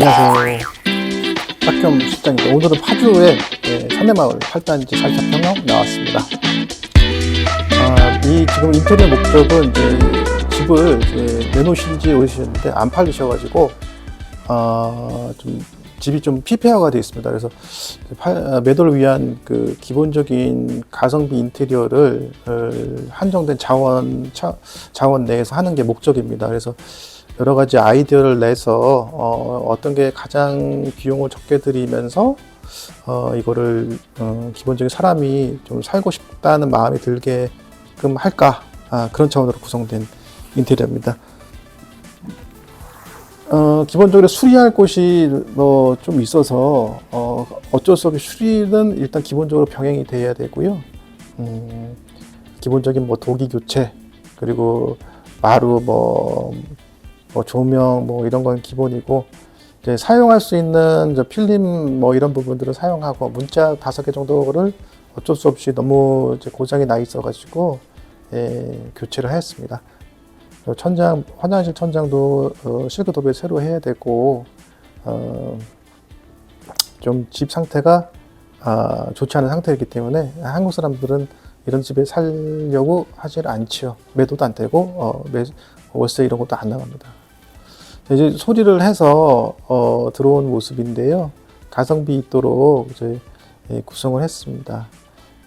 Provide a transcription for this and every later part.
안녕하세요. 박겸 실장입니다. 오늘은 파주의 예, 산내마을 8단지 44평형 나왔습니다. 아, 이 지금 인테리어 목적은 이제 집을 이제 내놓으신 지 오래되셨는데 안 팔리셔가지고 아, 좀 집이 좀 피폐화가 되어 있습니다. 그래서 파- 아, 매도를 위한 그 기본적인 가성비 인테리어를 어, 한정된 자원 차, 자원 내에서 하는 게 목적입니다. 그래서 여러 가지 아이디어를 내서 어, 어떤 게 가장 비용을 적게 들이면서 어, 이거를 어, 기본적인 사람이 좀 살고 싶다는 마음이 들게끔 할까 아, 그런 차원으로 구성된 인테리어입니다. 어, 기본적으로 수리할 곳이 뭐 좀 있어서 어, 어쩔 수 없이 수리는 일단 기본적으로 병행이 돼야 되고요. 음, 기본적인 뭐 도기 교체 그리고 마루 뭐, 뭐 조명 뭐 이런 건 기본이고 이제 사용할 수 있는 저 필름 뭐 이런 부분들을 사용하고 문자 다섯 개 정도를 어쩔 수 없이 너무 이제 고장이 나 있어가지고 예, 교체를. 그리고 천장 화장실 천장도 어, 실크 도배 새로 해야 되고 어, 좀 집 상태가 아, 좋지 않은 상태이기 때문에 한국 사람들은 이런 집에 살려고 하질 않지요. 매도도 안 되고 어, 매, 월세 이런 것도 안 나갑니다. 이제 소리를 해서 어, 들어온 모습인데요. 가성비 있도록 이제 예, 구성을 했습니다.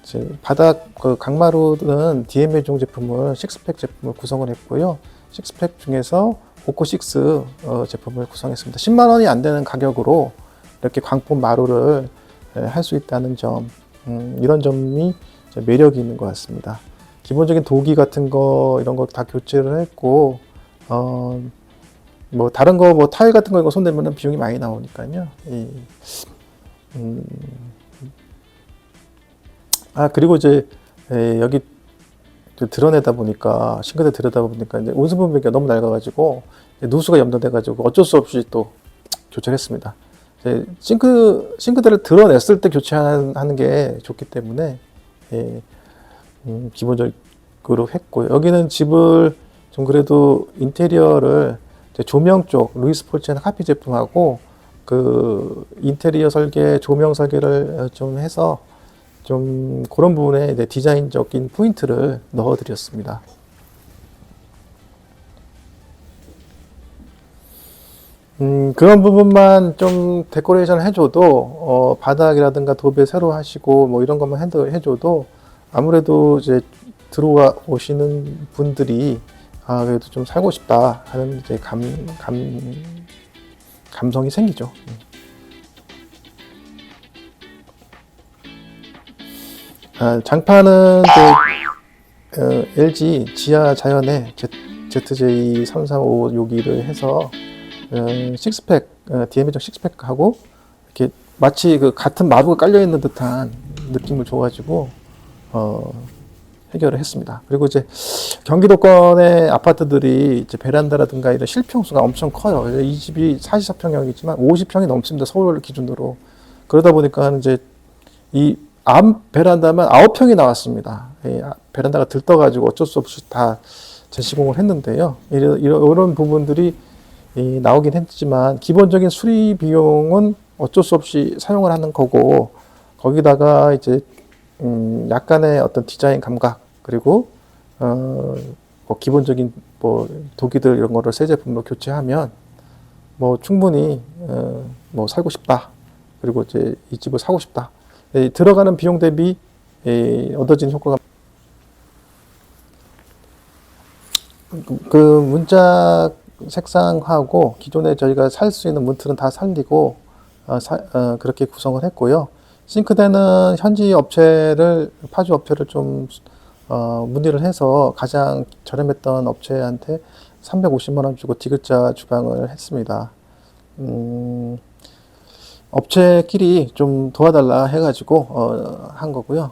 이제 바닥 그 강마루는 DMA 종 제품을 식스팩 제품을 구성을 했고요. 식스팩 중에서 오코 6 어, 제품을 구성했습니다. 10만 원이 안 되는 가격으로 이렇게 광폭 마루를 할 수 있다는 점 음, 이런 점이 매력이 있는 것 같습니다. 기본적인 도기 같은 거 이런 거 다 교체를 했고 어, 뭐 다른 거 뭐 타일 같은 거 이거 손대면은 비용이 많이 나오니까요. 이, 음, 아 그리고 이제 에, 여기 드러내다 보니까 싱크대 들여다 보니까 이제 온수 분배기가 너무 낡아가지고 누수가 염도돼가지고 어쩔 수 없이 또 교체를 했습니다. 이제 싱크 싱크대를 드러냈을 때 교체하는 하는 게 좋기 때문에 예, 음, 기본적으로 했고 여기는 집을 좀 그래도 인테리어를 조명 쪽 루이스 폴첸 카피 제품하고 그 인테리어 설계 조명 설계를 좀 해서 좀 그런 부분에 디자인적인 포인트를 넣어드렸습니다. 음, 그런 부분만 좀 데코레이션 해줘도, 어, 바닥이라든가 도배 새로 하시고, 뭐 이런 것만 해도, 해줘도, 아무래도 이제 들어와 오시는 분들이, 아, 그래도 좀 살고 싶다 하는 이제 감, 감, 감성이 생기죠. 음. 아, 장판은 그, 어, LG 지하 자연의 ZJ 335 여기를 해서 어, 식스팩, 어, DM의 식스팩하고 이렇게 마치 그 같은 마루가 깔려 있는 듯한 느낌을 줘가지고 어, 해결을 했습니다. 그리고 이제 경기도권의 아파트들이 이제 베란다라든가 이런 실평수가 엄청 커요. 이 집이 44평형이지만 50평이 넘습니다. 서울 기준으로. 그러다 보니까 이제 이 앞 베란다만 9평이 나왔습니다. 베란다가 들떠가지고 어쩔 수 없이 다 재시공을 했는데요. 이런, 이런, 부분들이 이, 나오긴 했지만 기본적인 수리 비용은 어쩔 수 없이 사용을 하는 거고 거기다가 이제 음, 약간의 어떤 디자인 감각 그리고 어, 뭐 기본적인 뭐 도기들 이런 거를 새 제품으로 교체하면 뭐 충분히 어, 뭐 살고 싶다 그리고 이제 이 집을 사고 싶다 이 들어가는 비용 대비 이 얻어지는 효과가 그 문자 색상하고 기존에 저희가 살 수 있는 문틀은 다 살리고 어, 사- 어, 그렇게 구성을 했고요. 싱크대는 현지 업체를 파주 업체를 좀 어, 문의를 해서 가장 저렴했던 업체한테 350만 원 주고 디귿자 주방을 했습니다. 음, 업체끼리 좀 도와달라 해가지고 어, 한 거고요.